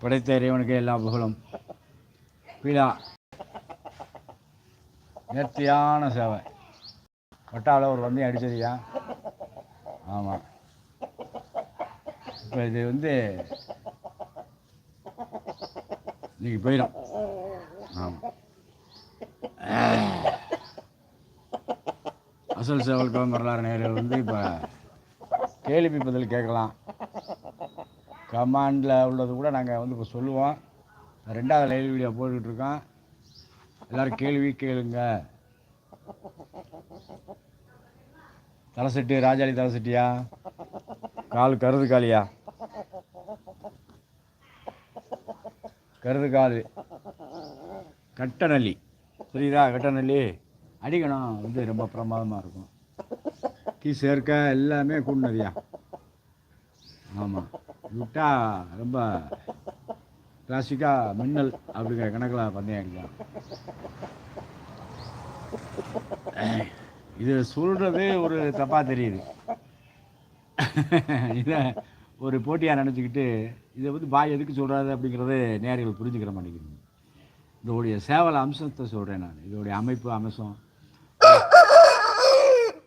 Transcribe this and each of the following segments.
படைத்த இறைவனுக்கு எல்லா புகழும். பீடா நேர்த்தியான சேவை. வட்டாவில் ஒரு வந்தையும் அடிச்சதியா? ஆமாம் இப்போ இது வந்து இன்னைக்கு போயிடும். ஆமாம் அசல் சேவல் குளம் வரலாறு நேரில் வந்து இப்போ கேள்வி பதில் கேட்கலாம். கமாண்டில் உள்ளது கூட நாங்கள் வந்து இப்போ சொல்லுவோம். ரெண்டாவது லைவ் வீடியோ போட்டுக்கிட்டு இருக்கோம். எல்லோரும் கேள்வி கேளுங்க. தலைசெட்டு ராஜாளி தலைசெட்டியா? கால் கருது காலியா? கருது கால். கட்டநல்லி. புரியுதா கட்டநல்லி? அடிக்கணும். வந்து ரொம்ப பிரமாதமாக இருக்கும். கீ சேர்க்க எல்லாமே கூடினதுயா? ஆமாம் விட்டா ரொம்ப கிளாசிக்காக மின்னல் அப்படிங்கிற கணக்கில் பந்தயம் அடிக்கலாம் இது சொல்கிறது ஒரு தப்பாக தெரியுது. இதை ஒரு போட்டியாக நினச்சிக்கிட்டு இதை வந்து பாய் எதுக்கு சொல்கிறாரு அப்படிங்கிறது நேர்கள் புரிஞ்சுக்கிற மாட்டேங்கிறீங்க இதோடைய சேவல் அம்சத்தை சொல்கிறேன் நான். இதோடைய அமைப்பு அம்சம்.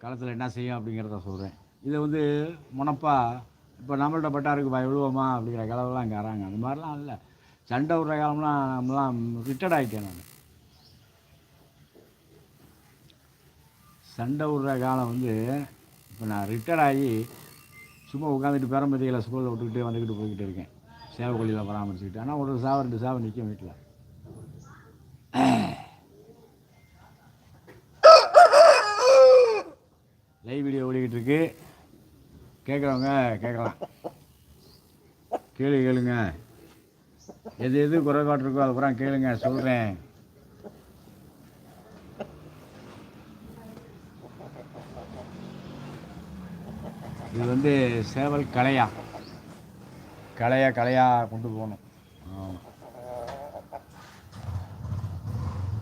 களத்தில் என்ன செய்யும் அப்படிங்கிறத சொல்கிறேன் இதை வந்து முனப்பா இப்போ நம்மள்ட்ட பட்டாருக்கு பாய் விழுவோமா அப்படிங்கிற கிளவெல்லாம் இங்கே வராங்க. அந்த மாதிரிலாம் இல்லை. சண்டை விடுற காலம்லாம் நம்மலாம் ரிட்டர்ட் ஆகிட்டேன் நான். சண்டை விடுற காலம் வந்து இப்போ நான் ரிட்டர்ட் ஆகி சும்மா உட்காந்துட்டு பேரம்பதிகளை ஸ்கூலில் விட்டுக்கிட்டு வந்துக்கிட்டு போய்கிட்டு இருக்கேன். சேவை கொள்ளியில் பராமரிச்சுக்கிட்டு. ஆனால் ஒரு சாவை ரெண்டு சாவை நிற்கும் வீட்டில் லைவ் வீடியோ ஓடிக்கிட்டு இருக்கு. கேட்குறவங்க கேட்கலாம் கேள்வி கேளுங்க. எது எது குறைபாடு இருக்கோ அது பூரா கேளுங்க சொல்கிறேன் இது வந்து சேவல் கலையா? கலையா கலையா கொண்டு போகணும்.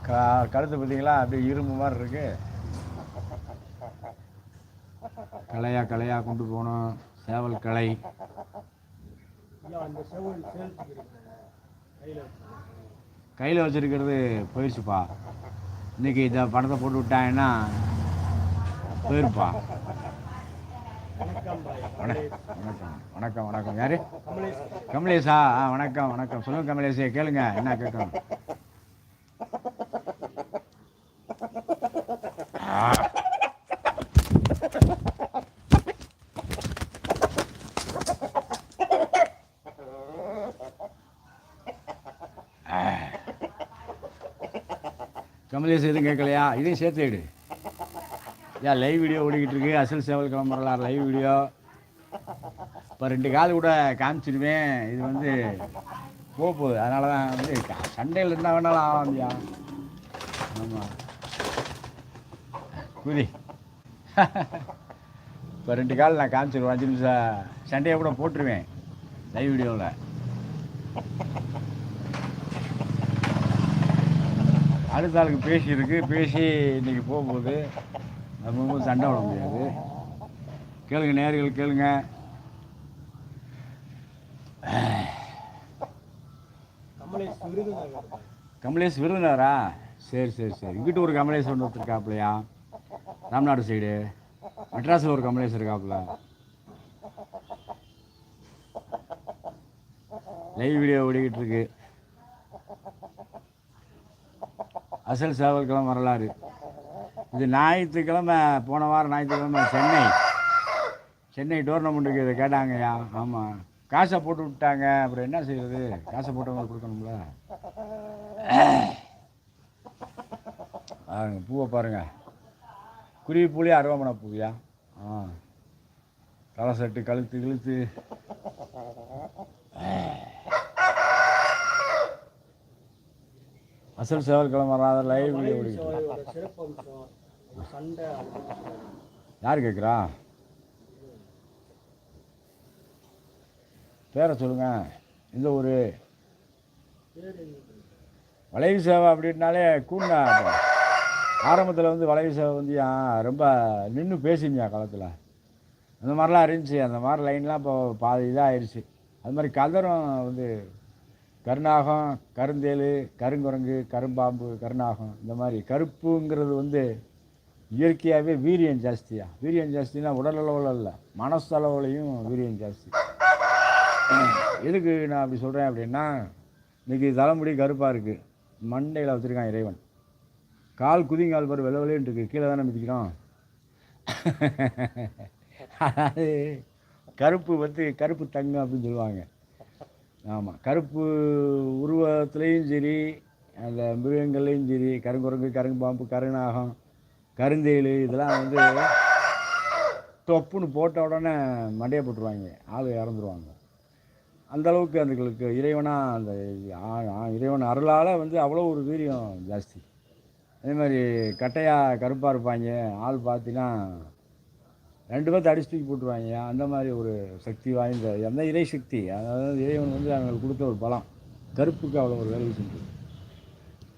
க கழுத்து பார்த்தீங்களா? அப்படியே இரும்பு மாதிரி இருக்குது கலையாக கலையாக கொண்டு போகணும். சேவல் கலை. கையில் வச்சிருக்கிறது போயிடுச்சுப்பா இன்னைக்கு இந்த பணத்தை போட்டு விட்டாங்கன்னா போயிருப்பா. வணக்கம் வணக்கம் வணக்கம். யாரு? கமலேஷா. ஆ வணக்கம் வணக்கம். சொல்லுங்கள் கமலேஷே கேளுங்க. என்ன கேட்கணும்? கமலேஷ் எதுவும் கேட்கலையா? இதையும் சேர்த்து விடு ஏன் லைவ் வீடியோ ஓடிக்கிட்டு இருக்கு. அசல் சேவல் கிளம்புறலாம் லைவ் வீடியோ இப்போ ரெண்டு கால் கூட காமிச்சிடுவேன். இது வந்து போக போகுது. அதனால தான் வந்து சண்டையில் இருந்தால் வேணாலும் ஆவாம்பியா ஆமாம் குதி. இப்போ ரெண்டு கால் நான் காமிச்சிடுவேன். அஞ்சு நிமிஷம். சண்டையை கூட போட்டுருவேன். லைவ் வீடியோவில் அடுத்த ஆளுக்கு பேசி இருக்கு. பேசி இன்னைக்கு போகும்போது நம்ம சண்டை விட முடியாது. கேளுங்க நேர்கள் கேளுங்க. கமலேஷ் விருதுநகரா. சரி சரி சரி. இங்கிட்டு ஒரு கமலேஷ் ஒன்று இருக்காப்புலையா ராம்நாடு சைடு. மெட்ராஸில் ஒரு கமலேஷ் இருக்காப்புல. லைவ் வீடியோ ஓடிக்கிட்டு இருக்கு. அசல் சேவல்கிழமை வரலாறு. இது ஞாயிற்றுக்கிழமை போன வாரம் ஞாயிற்றுக்கிழமை சென்னை. சென்னை டோர்னமெண்ட்டுக்கு இதை கேட்டாங்கய்யா. ஆமாம் காசை போட்டு விட்டாங்க. அப்புறம் என்ன செய்யறது காசை போட்டவங்க கொடுக்கணும்ல. பாருங்க பூவை பாருங்கள் குருவி பூலி அருவாமனை பூவியா? ஆ. தலை சட்டு கழுத்து இழுத்து. அசல் சேவல் கிழமை வராத லைவ் வீடியோ யார் கேட்குறா பேரை சொல்லுங்க. இந்த ஒரு வளைவு சேவை அப்படின்னாலே கூண்டா ஆரம்பத்தில் வந்து வளைவு சேவை வந்து ரொம்ப நின்று பேசினியா காலத்தில் அந்த மாதிரிலாம் இருந்துச்சு. அந்த மாதிரி லைன்லாம் இப்போ பாதி இதாக ஆயிடுச்சு அது மாதிரி கதரும் வந்து கருநாகம் கருந்தேல் கருங்குரங்கு கரும்பாம்பு கருநாகம் இந்த மாதிரி கருப்புங்கிறது வந்து இயற்கையாகவே வீரியம் ஜாஸ்தியாக வீரியம் ஜாஸ்தினா உடல் அளவில் இல்லை மனசளவுலையும் வீரியம் ஜாஸ்தி. எதுக்கு நான் அப்படி சொல்கிறேன் அப்படின்னா இன்றைக்கி தலைமுடி கருப்பாக இருக்குது மண்டையில் வச்சுருக்கான் இறைவன். கால் குதிங்கால் பாரு வெள்ள வெள்ளைன்னு இருக்குது கீழே தானே மிதிக்கிறோம் அதாவது கருப்பு வந்து கருப்பு தங்கம் அப்படின்னு சொல்லுவாங்க. ஆமாம் கருப்பு உருவத்துலேயும் சரி அந்த மிருகங்கள்லேயும் சரி கருங்குரங்கு பாம்பு கருநாகம் கருந்தேல் இதெல்லாம் வந்து தொப்புன்னு போட்ட உடனே மண்டையை போட்டுருவாங்க. ஆள் இறந்துருவாங்க. அந்தளவுக்கு அதுகளுக்கு இறைவனாக அந்த ஆ- ஆ- இறைவன் அருளால் வந்து அவ்வளோ ஒரு வீரியம் ஜாஸ்தி. அதே மாதிரி கட்டையாக கருப்பாக இருப்பாங்க. ஆள் பார்த்தீங்கன்னா ரெண்டு பேர்த்து அடிச்சு தூக்கி போட்டுருவாங்க. அந்த மாதிரி ஒரு சக்தி வாய்ந்த அந்த இறை சக்தி. அதாவது இறைவன் வந்து அவங்களுக்கு கொடுத்த ஒரு பலம். கருப்புக்கு அவ்வளோ ஒரு வேலை செஞ்சு.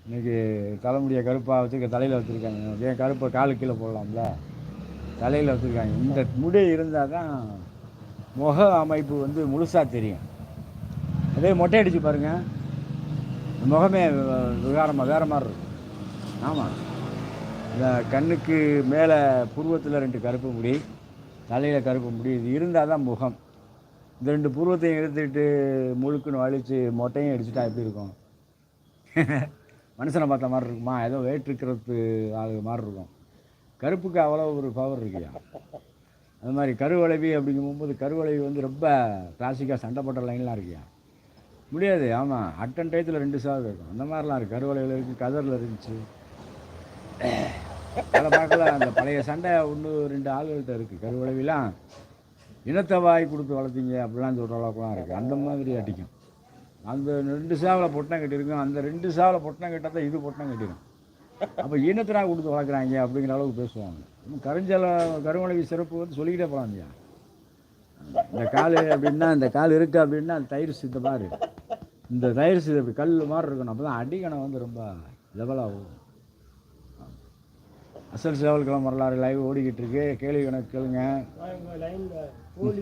இன்றைக்கி தலைமுடியை கருப்பாக வச்சுருக்க தலையில் வச்சுருக்காங்க. ஏன் கருப்பை காலு கீழே போடலாம்ல? தலையில் வச்சுருக்காங்க. இந்த முடி இருந்தால் தான் முக அமைப்பு வந்து முழுசாக தெரியும். அதே மொட்டை அடித்து பாருங்கள் முகமே விகாரமாக வேறு மாதிரி இருக்கும். ஆமாம் இந்த கண்ணுக்கு மேலே புருவத்தில் ரெண்டு கருப்பு முடி. தலையில் கருப்பு முடி. இது இருந்தால் தான் முகம். இந்த ரெண்டு புருவத்தையும் எடுத்துக்கிட்டு முழுக்குன்னு வலிச்சு மொட்டையும் அடிச்சுட்டா எப்படி இருக்கும்? மனுஷனை பார்த்த மாதிரி இருக்குமா? ஏதோ வேற்றுக்கிறது இருக்கிறது மாதிரி இருக்கும். கருப்புக்கு அவ்வளோ ஒரு பவர் இருக்கியா? அது மாதிரி கருவளைவி அப்படிங்கும்போது கருவளைவி வந்து ரொம்ப கிளாசிக்காக சண்டை போட்ட லைன்லாம் இருக்கியா? முடியாது. ஆமாம் அட்டன் டயத்தில் ரெண்டு சாவு இருக்கும். அந்த மாதிரிலாம் இருக்குது கருவளைவில் இருக்குது கதரில் இருந்துச்சு. அதை பார்க்கல. அந்த பழைய சண்டை ஒன்று ரெண்டு ஆளுகள்கிட்ட இருக்குது கருவளவிலாம் இனத்தை வாய் கொடுத்து வளர்த்தீங்க அப்படிலாம் சொல்கிற அளவுக்குலாம் இருக்குது அந்த மாதிரி அடிக்கும். அந்த ரெண்டு சாவில் பொட்டணம் கட்டியிருக்கும். அந்த ரெண்டு சாவில் பொட்டணம் கட்டால் தான் இது பொட்டம் கட்டிடும். அப்போ இனத்தினா கொடுத்து வளர்க்குறாங்க அப்படிங்கிற அளவுக்கு பேசுவாங்க. இன்னும் கருஞ்சல கருவளவி சிறப்பு வந்து சொல்லிக்கிட்டே போகலாம் ஐயா இந்த கால் அப்படின்னா இந்த கால் இருக்குது அப்படின்னா அந்த தயிர் சித்த பாரு. இந்த தயிர் சித்த கல் மாதிரி இருக்கணும். அப்போ தான் அடிக்கணம் வந்து ரொம்ப லெவலாகும் அசல் சேவல் கிளம்ப வரலாறு லைவ் ஓடிக்கிட்டு இருக்கு. கேள்வி கணக்கு கேளுங்க. உங்கள்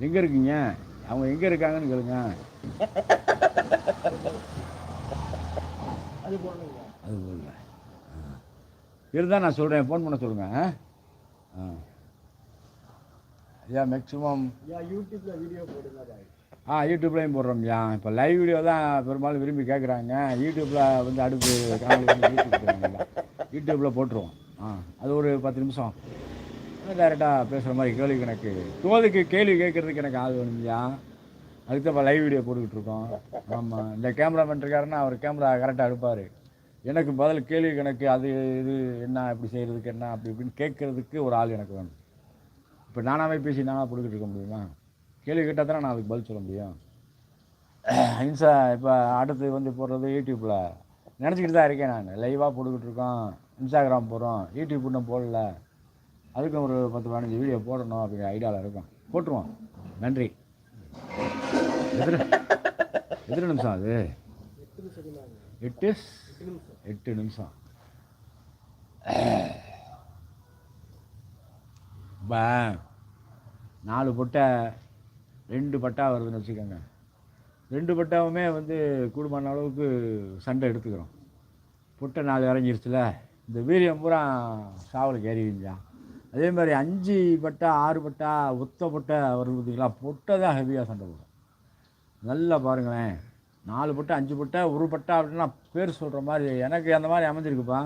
எங்கே இருக்கீங்க? அவங்க எங்கே இருக்காங்கன்னு கேளுங்க. அது போல அது போடல இருந்தால் நான் சொல்கிறேன் ஃபோன் பண்ண சொல்லுங்கள் ஆ? ஐயா மேக்ஸிமம் ஐயா யூடியூப்பில் வீடியோ போடுங்க ஆ யூடியூப்லேயும் போடுறோம்யா. இப்போ லைவ் வீடியோ தான் பெரும்பாலும் விரும்பி கேட்குறாங்க யூடியூப்பில் வந்து அடுத்து யூடியூப் யூடியூப்பில் போட்டுருவோம். ஆ அது ஒரு பத்து நிமிஷம். டேரெக்டாக பேசுகிற மாதிரி கேள்வி கணக்கு. தோதுக்கு கேள்வி கேட்குறதுக்கு எனக்கு ஆள் வேணும்யா. அதுக்கு தான் இப்போ லைவ் வீடியோ போட்டுக்கிட்டு இருக்கோம். ஆமாம் இந்த கேமராமேன் இருக்காருன்னா அவர் கேமரா கரெக்டாக எடுப்பார். எனக்கு பதில் கேள்வி கணக்கு அது இது என்ன இப்படி செய்கிறதுக்கு என்ன அப்படி இப்படின்னு கேட்குறதுக்கு ஒரு ஆள் எனக்கு வேணும். இப்போ நானாகவே பேசி நானாக போட்டுக்கிட்டு இருக்க முடியுமா? கேள்வி கேட்டால் தானே நான் அதுக்கு பதில் சொல்ல முடியும்? இன்ஸ்டா இப்போ அடுத்து வந்து போடுறது யூடியூப்பில் நினச்சிக்கிட்டு தான் இருக்கேன் நான். லைவாக போட்டுக்கிட்டு இருக்கோம். இன்ஸ்டாகிராம் போடுறோம். யூடியூப் இன்னும் போடல. அதுக்கும் ஒரு பத்து பதினஞ்சு வீடியோ போடணும் அப்படிங்கிற ஐடியாவில் இருக்கும். போட்டுருவோம். நன்றி. எத்தனை எத்தனை நிமிஷம் அது? எட்டு? எட்டு நிமிஷம். எட்டு நிமிஷம் இப்போ நாலு பொட்டை ரெண்டு பட்டா வருதுன்னு வச்சுக்கோங்க. ரெண்டு பட்டாவுமே வந்து கூடுமான அளவுக்கு சண்டை எடுத்துக்கிறோம். புட்டை நாலு இறங்கிருச்சுல இந்த வீரியம் பூரா சாவலுக்கு ஏறிவிஞ்சா அதே மாதிரி அஞ்சு பட்டா ஆறு பட்டா ஒத்த பட்டை வருது பார்த்தீங்களா பொட்டை தான் ஹெவியாக சண்டை போடும். நல்லா பாருங்களேன். நாலு பட்டை அஞ்சு பட்டை ஒரு பட்டா அப்படின்னா பேர் சொல்கிற மாதிரி எனக்கு அந்த மாதிரி அமைஞ்சிருக்குப்பா.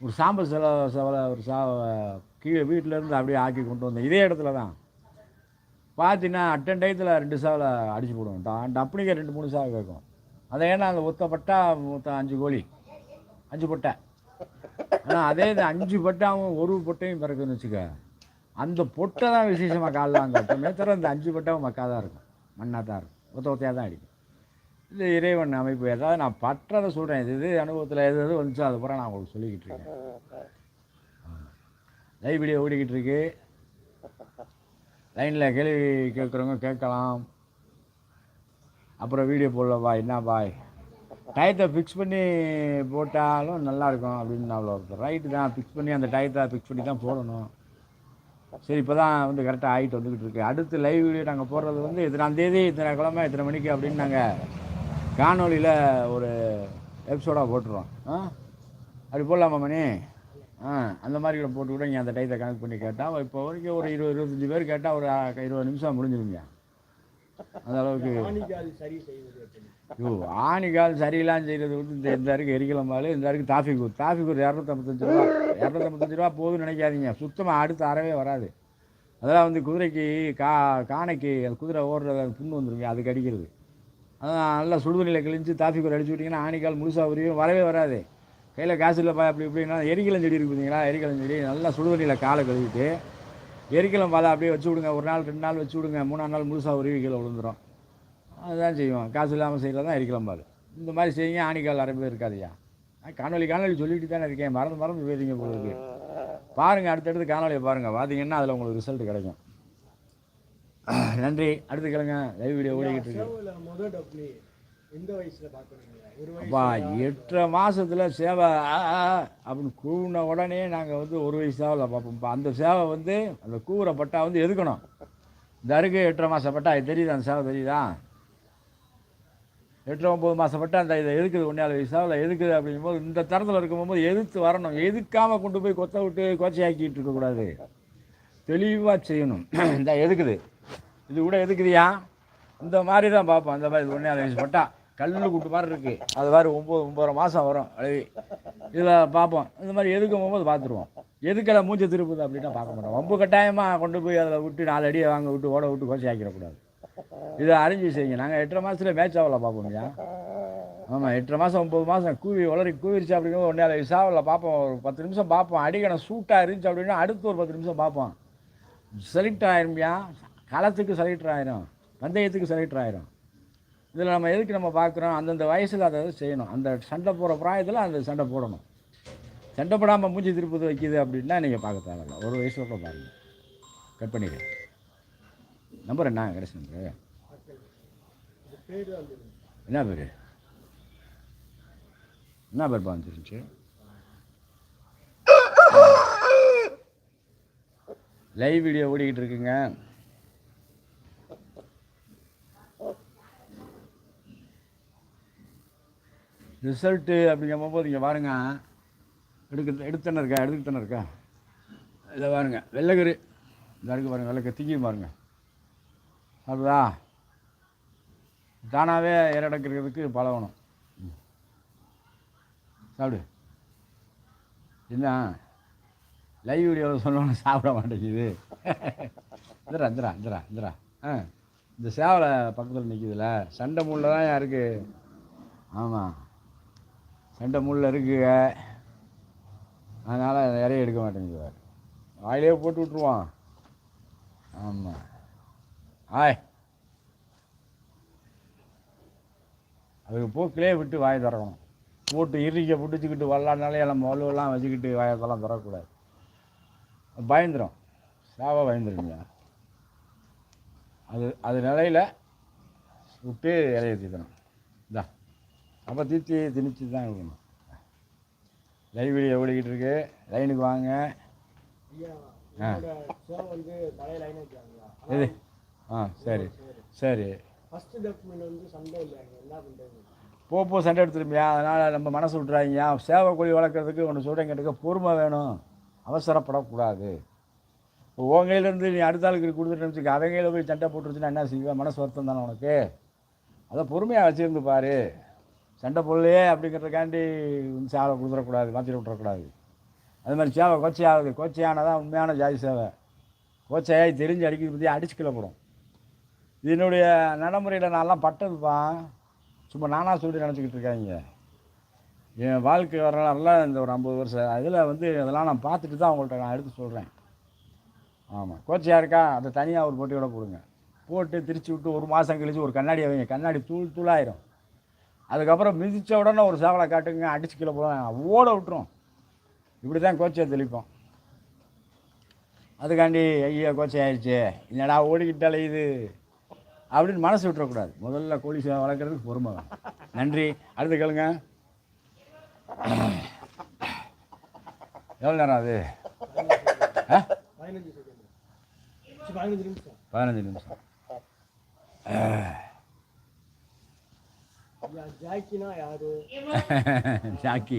ஒரு சாம்பல் செல செவலை ஒரு சா கீழே வீட்டில் இருந்து அப்படியே ஆக்கி கொண்டு வந்தேன். இதே இடத்துல தான். பார்த்தீங்கன்னா அட்டன் டயத்தில் ரெண்டு சாவில் அடிச்சு போடுவோம். டா- டப்புனிக்க ரெண்டு மூணு சாவை கேட்கும் அதை ஏன்னா அந்த ஒத்த பட்டா மொத்தம் அஞ்சு கோழி. அஞ்சு பொட்டை. ஆனால் அதே இந்த அஞ்சு பட்டாவும் ஒரு பொட்டையும் பிறக்குன்னு வச்சுக்க அந்த பொட்டை தான் விசேஷமாக காலில் அங்கே எப்பவுமே தவிர இந்த அஞ்சு பட்டாவும் மக்காக தான் இருக்கும். மண்ணாக தான் இருக்கும். ஒத்த ஒத்தையாக தான் அடிக்கும். இது இறைவன் அமைப்பு. ஏதாவது நான் பற்றதை சொல்கிறேன் இது இது அனுபவத்தில் எது எது வந்துச்சோ அது பூரா நான் உங்களுக்கு சொல்லிக்கிட்டு இருக்கேன். லைவ் வீடியோ ஓடிக்கிட்டு இருக்கு. லைனில் கேள்வி கேட்குறவங்க கேட்கலாம். அப்புறம் வீடியோ போடல பாய். என்ன பாய்? டயத்தை ஃபிக்ஸ் பண்ணி போட்டாலும் நல்லாயிருக்கும் அப்படின்னு நான் ஒருத்தர் ரைட்டு தான். ஃபிக்ஸ் பண்ணி அந்த டயத்தை ஃபிக்ஸ் பண்ணி தான் போடணும். சரி இப்போ தான் வந்து கரெக்டாக ஆகிட்டு வந்துக்கிட்டு இருக்கு. அடுத்து லைவ் வீடியோ நாங்கள் போடுறது வந்து இத்தனாந்தேதி இத்தனை கிழமை இத்தனை மணிக்கு அப்படின்னு நாங்கள் காணொலியில் ஒரு எபிசோடாக போட்டுருவோம் ஆ? அப்படி போடலாமா மணி? ஆ அந்த மாதிரி கூட போட்டு கூட நீங்கள் அந்த டைத்தை கனெக்ட் பண்ணி கேட்டால் இப்போ வரைக்கும் ஒரு இருபது இருபத்தஞ்சி பேர் கேட்டால் ஒரு இருபது நிமிஷம் முடிஞ்சிருங்க. அந்த அளவுக்கு. ஐயோ ஆணிக்கால் சரியில்லாம் செய்கிறது வந்து இந்த இந்த அருக்கு எரிக்கலம்பால் இந்த அருக்கு தாஃபிக்கூர் தாஃபிக்கூர் இரநூத்தம்பத்தஞ்சு ரூபா. இரநூத்தம்பத்தஞ்சு ரூபா போதும்னு நினைக்காதீங்க. சுத்தமாக அடுத்து அறவே வராது. அதெல்லாம் வந்து குதிரைக்கு கா காணைக்கு அந்த குதிரை ஓடுறது அது புண்ணு வந்துருங்க அதுக்கு அடிக்கிறது. அதான் நல்லா சுடுதண்ணியில் கிழிஞ்சு தாஃபிக்கூர் அடிச்சு விட்டிங்கன்னா ஆணிக்கால் முழுசாக உரியும் வரவே வராது. கையில் காசு இல்லைப்பா அப்படி இப்படின்னா. எரிக்கலம் செடி இருக்கு பார்த்தீங்களா எரிக்கலம் செடி நல்லா சுடுதண்ணியில் காலை கழுவிட்டு எரிக்கலம் பாதை அப்படியே வச்சு விடுங்க. ஒரு நாள் ரெண்டு நாள் வச்சு விடுங்க. மூணாம் நாள் முழுசாக ஒரு கீழே விழுந்துரும். அதுதான் செய்வோம். காசு இல்லாமல் செய்யல தான் எரிக்கலம் பால் இந்த மாதிரி செய்யுங்க. ஆணிக்கால் அரம்பு இருக்காதுயா காணொலி காணொலி சொல்லிட்டு தானே இருக்கேன். மறந்து மறந்து போயிருங்க உங்களுக்கு பாருங்கள் அடுத்தடுத்து காணொலியை பாருங்கள் பார்த்தீங்கன்னா அதில் உங்களுக்கு ரிசல்ட் கிடைக்கும். நன்றி. அடுத்து கிழங்க லைவ் வீடியோ ஓடிக்கிட்டு இருக்கு. எந்த வயசில் பார்க்கணுங்க அப்பா எட்டரை மாதத்தில் சேவை அப்படின்னு கூவின உடனே நாங்கள் வந்து ஒரு வயசு சேவையில் பார்ப்போம்ப்பா அந்த சேவை வந்து அந்த கூவுற பட்டா வந்து எதுக்கணும்? இந்த எட்டரை மாதம் பட்டா இது தெரியுது? அந்த சேவை தெரியுதா? எட்டு ஒம்பது மாதம் பட்டா அந்த இதை எதுக்குது ஒன்றாவது வயசு எதுக்குது அப்படிங்கும்போது இந்த தரத்தில் இருக்கும்போது எதிர்த்து வரணும். எதுக்காமல் கொண்டு போய் கொத்த விட்டு கொச்சையாக்கிட்டு இருக்கக்கூடாது தெளிவாக செய்யணும். இந்த எதுக்குது இது? கூட எதுக்குதியா இந்த மாதிரி தான் பார்ப்போம் அந்த மாதிரி ஒன்றே வயசு பட்டா. கல்லு குட்டு மாதிரி இருக்குது அது மாதிரி ஒம்பது ஒம்பது மாதம் வரும். அழவி இதில் பார்ப்போம். இந்த மாதிரி எதுக்கும் போகும்போது பார்த்துருவோம். எதுக்கெல்லாம் மூஞ்சி திருப்புது அப்படின்னா பார்க்க மாட்டோம். ரொம்ப கட்டாயமாக கொண்டு போய் அதில் விட்டு நாலு அடியை வாங்க விட்டு ஓட விட்டு கோச்சி ஆக்கிடக்கூடாது. இதை அறிஞ்சு செய்யுங்க. நாங்கள் எட்டரை மாதத்துல மேட்ச் ஆகல பார்ப்போம்யா ஆமாம் எட்டரை மாதம் ஒம்பது மாதம் கூவி வளரி கூவிருச்சு அப்படிங்கும்போது ஒன்றே சாவில் பார்ப்போம். ஒரு பத்து நிமிஷம் பார்ப்போம். அடிக்கணும் சூட்டாக இருந்துச்சு அப்படின்னா அடுத்து ஒரு பத்து நிமிஷம் பார்ப்போம். செலக்ட் ஆயிரும்பியா களத்துக்கு செலக்டர் ஆயிரும். பந்தயத்துக்கு செலக்டர் ஆயிரும். இதில் நம்ம எதுக்கு நம்ம பார்க்குறோம்? அந்தந்த வயசில் அதை செய்யணும். அந்த சண்டை போடுற பிராயத்தில் அந்த சண்டை போடணும். சண்டை போடாமல் மூஞ்சி திருப்பது வைக்கிது அப்படின்னா நீங்கள் பார்க்க தேவையில்ல. ஒரு வயசில் கூட பாருங்கள் கட் பண்ணிடு. நம்பர் என்ன கடைசி என்ன பேர்? என்ன பேர் வந்துருந்துச்சு? லைவ் வீடியோ ஓடிக்கிட்டு இருக்குங்க. ரிசல்ட்டு அப்படிங்கும் போது இங்கே பாருங்க. எடுக்க எடுத்துன்னு இருக்கா எடுத்துக்கிட்டு இருக்கா? இதை பாருங்க. வெள்ளைக்கரு இந்த இருக்கு பாருங்கள் வெள்ளைக்கரு திங்கி பாருங்கள் சாப்பிடுதா? தானாகவே இறடக்கிறதுக்கு பழகணும். சாப்பிடு. என்ன? லைவ் வீடியோவில் சொல்லணும் சாப்பிட மாட்டேங்குது. இந்திரா இந்திரா இந்திரா இந்திரா ஆ. இந்த சேவலை பக்கத்தில் நிற்கிதுல சண்டை மூணில் தான் யாருக்கு ஆமாம் சண்டை முள் இருக்குங்க. அதனால் நிறைய எடுக்க மாட்டேங்குது வாயிலே போட்டு விட்ருவான் ஆமாம் ஆய். அதுக்கு போக்கிலே விட்டு வாயை திறக்கணும். போட்டு இறுக்க பிடிச்சிக்கிட்டு வரலான்னாலே எல்லாம் வலுவெல்லாம் வச்சுக்கிட்டு வாயத்தெல்லாம் திறக்கக்கூடாது. பயந்துடும் சாவாக பயந்துருங்க. அது அது நிலையில் விட்டு இலையை தீர்த்தணும் அப்போ தீத்தி திணிச்சு தான் இருக்கணும். லைவ் வீடியோ ஓடிக்கிட்டு இருக்கு. லைனுக்கு வாங்க. வச்சாங்களா எது ஆ சரி. சரி. போ போ சண்டை எடுத்துருப்பியா? அதனால் நம்ம மனசு விட்றாங்க சேவை கோழி வளர்க்குறதுக்கு ஒன்று சொல்கிறேன் கேட்டுக்க பொறுமை வேணும். அவசரப்படக்கூடாது. இப்போ உன் கையிலேருந்து நீ அடுத்த ஆளுக்கு கொடுத்துட்டு வச்சுக்க அவன் கையில் போய் சண்டை போட்டுருச்சுன்னா என்ன செய்வேன் மனசு வருத்தம் தானே உனக்கு? அதை பொறுமையாக வச்சுருந்து பாரு. சண்டை பொருளையே அப்படிங்கிறதுக்காண்டி வந்து சேவை கொடுத்துடக்கூடாது மாற்றிட்டு விட்டுறக்கூடாது. அது மாதிரி சேவை கோச்சையாகுது கோச்சையானதான் உண்மையான ஜாதி சேவை. கோச்சையாகி தெரிஞ்சு அடிக்கிறது பற்றி அடிச்சு கிளப்படும். என்னுடைய நடைமுறையில் நான்லாம் பட்டதுப்பா. சும்மா நானாக சொல்லி நினச்சிக்கிட்டு இருக்காங்க. என் வாழ்க்கை வரலாறுலாம் இந்த ஒரு ஐம்பது வருஷம் அதில் வந்து அதெல்லாம் நான் பார்த்துட்டு தான் உங்கள்கிட்ட நான் எடுத்து சொல்கிறேன் ஆமாம் கோச்சையாக இருக்கா அதை தனியாக ஒரு போட்டியோட போடுங்க. போட்டு திருச்சி விட்டு ஒரு மாதம் கழிச்சு ஒரு கண்ணாடி வைங்க. கண்ணாடி தூள் தூளாயிரும். அதுக்கப்புறம் மிதித்த உடனே ஒரு சேவலை காட்டுங்க அடிச்சு கீழே போடுவேன் ஓட விட்டுரும். இப்படி தான் கோச்சையை தெளிப்போம். அதுக்காண்டி ஐயா கோச்சை ஆயிடுச்சு. என்னடா ஓடிக்கிட்டாலே இது அப்படின்னு மனசு விட்டுறக்கூடாது. முதல்ல கோழி சேவை வளர்க்குறதுக்கு பொறுமை வேணும். நன்றி. அடுத்து கேளுங்க. எவ்வளோ நேரம் அது பதினஞ்சு நிமிஷம். பதினஞ்சு நிமிஷம். ஜாக்கினா யாரு ஜாக்கி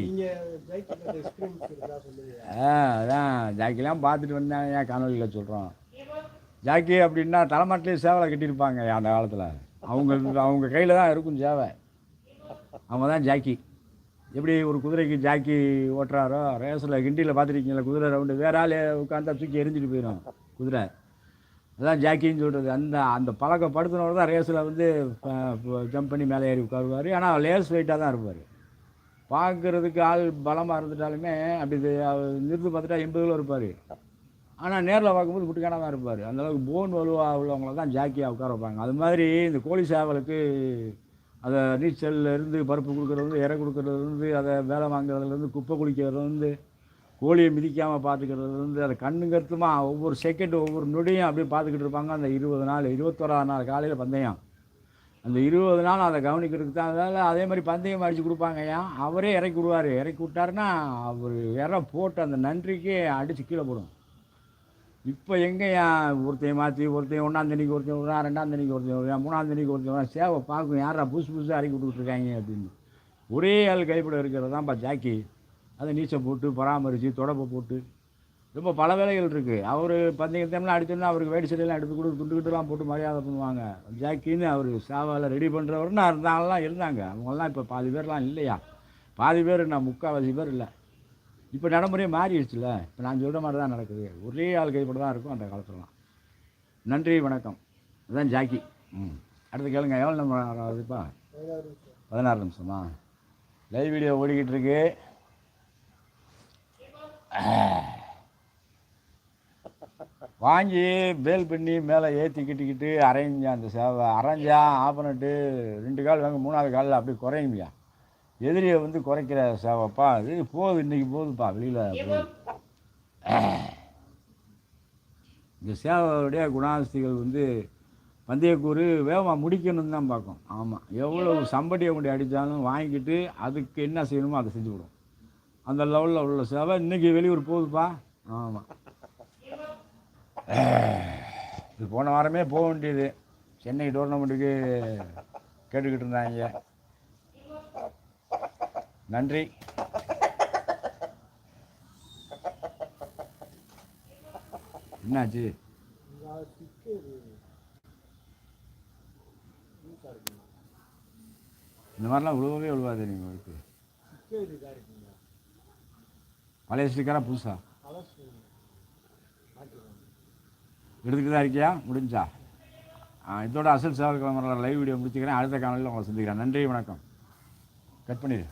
ஆ அதான் ஜாக்கிலாம் பார்த்துட்டு வந்தாங்க ஏன் காணொலியில் சொல்கிறோம் ஜாக்கி அப்படின்னா தலைமாட்டிலே சேவலை கட்டியிருப்பாங்க அந்த காலத்தில். அவங்க அவங்க கையில் தான் இருக்கும் சேவை. அவங்க தான் ஜாக்கி எப்படி ஒரு குதிரைக்கு ஜாக்கி ஓட்டுறாரோ ரேஸில் கிண்டியில் பார்த்துருக்கீங்களா? குதிரை ரவுண்டு வேற ஆள் உட்காந்தா தூக்கி எரிஞ்சிட்டு போயிடும் குதிரை. அதான் ஜாக்கின்னு சொல்கிறது அந்த அந்த பழக்கப்படுத்தினவர் தான் ரேஸில் வந்து ஜம்ப் பண்ணி மேலே ஏறி உட்காருவார். ஆனால் லேஸ் வெயிட்டாக தான் இருப்பார். பார்க்குறதுக்கு ஆள் பலமாக இருந்துட்டாலுமே அப்படி இது அவர் நிறுத்து பார்த்துட்டா எண்பது கிலோ இருப்பார். ஆனால் நேரில் பார்க்கும்போது குட்டிக்கான தான் இருப்பார். அந்தளவுக்கு போன் வலுவாக உள்ளவங்கள தான் ஜாக்கியாக உட்கார வைப்பாங்க. அது மாதிரி இந்த கோழி சேவலுக்கு அதை நீச்சல்ல இருந்து பருப்பு கொடுக்குறதுலேருந்து இறை கொடுக்குறதுலேருந்து அதை வேலை வாங்குறதுலேருந்து குப்பை குளிக்கிறதுலேருந்து கோழியை மிதிக்காமல் பார்த்துக்கிறதுலேருந்து அதை கண்ணு கருத்துமாக ஒவ்வொரு செகண்ட் ஒவ்வொரு நொடியும் அப்படியே பார்த்துக்கிட்டு இருப்பாங்க. அந்த இருபது நாள் இருபத்தோராது நாள் காலையில் பந்தயம். அந்த இருபது நாள் அதை கவனிக்கிறதுக்கு தான் அதனால் அதே மாதிரி பந்தயம் அடித்து கொடுப்பாங்க ஏன் அவரே இறக்கி விடுவார். இறக்கி விட்டாருன்னா அவர் இற போட்டு அந்த நன்றிக்கு அடித்து கீழே போடும். இப்போ எங்கேயா ஒருத்தையும் மாற்றி ஒருத்தையும் ஒன்றாந்தேதிக்கு ஒருத்தையும் விடுறான் ரெண்டாந்தேதிக்கு ஒருத்தையும் விடுறான் மூணாந்தனிக்கு ஒருத்தையும் விடுறான். சேவை பார்க்கும். யாரா புதுசு புதுசாக இறக்கி கொடுத்துருக்காங்க அப்படின்னு. ஒரே ஆள் கைப்பட இருக்கிறது தான்ப்பா ஜாக்கி. அதை நீச்சல் போட்டு பராமரித்து தொடப்பை போட்டு. ரொம்ப பல வேலைகள் இருக்குது அவர் பந்தயத்தம்லாம் அடித்தோம்னா அவருக்கு வேடி சட்டையெல்லாம் எடுத்து கொடுத்து துண்டுக்கிட்டுலாம் போட்டு மரியாதை பண்ணுவாங்க. ஜாக்கின்னு அவர் சாவால் ரெடி பண்ணுறவர்னா இருந்தாங்கலாம் இருந்தாங்க. அவங்கெல்லாம் இப்போ பாதி பேர்லாம் இல்லையா? பாதி பேர் நான் முக்கால்வாசி பேர் இல்லை. இப்போ நடைமுறையே மாறிடுச்சுல இப்போ நான் சொல்கிற மாதிரி தான் நடக்குது. ஒரே ஆள் கைப்பட தான் இருக்கும் அந்த காலத்துலலாம். நன்றி வணக்கம். அதுதான் ஜாக்கி. ம். அடுத்து கேளுங்க. எவ்வளோ நம்பர் ஆகுதுப்பா பதினாறு பதினாறு நிமிஷமா? லைவ் வீடியோ ஓடிக்கிட்டு இருக்கு. வாங்கி பேல் பண்ணி மேலே ஏற்றி கிட்டிக்கிட்டு அரைஞ்சா அந்த சேவை. அரைஞ்சா ஆப்பனட்டு ரெண்டு கால் வாங்க மூணாவது காலில் அப்படி குறையுமையா எதிரியை வந்து குறைக்கிற சேவைப்பா இது போகுது இன்றைக்கி போகுதுப்பா வெளியில் போகுது. இந்த சேவையுடைய குணாஸ்திகள் வந்து பந்தயக்கூறு வேகமாக முடிக்கணும்னு தான் பார்க்கும் ஆமாம் எவ்வளோ சம்பட்டியை கொண்டு அடித்தாலும் வாங்கிட்டு அதுக்கு என்ன செய்யணுமோ அதை செஞ்சு விடும் அந்த லெவலில் உள்ள சேவை இன்றைக்கி வெளியூர் போகுதுப்பா. ஆமாம் இது போன வாரமே போக வேண்டியது. சென்னை டோர்னமெண்ட்டுக்கு கேட்டுக்கிட்டு இருந்தாங்க. நன்றி. என்னாச்சு? இந்த மாதிரிலாம் விழுவவே விழுவாது நீங்கள் உங்களுக்கு பழைய ஸ்டிக்கராக புதுசா? எடுத்துக்கிட்டு தான் இருக்கியா? முடிஞ்சா? இதோட அசல் சேவல் கிளம்புற லைவ் வீடியோ முடிச்சுக்கிறேன். அடுத்த காலையில் உங்களை சந்திக்கிறேன். நன்றி வணக்கம். கட் பண்ணிடு.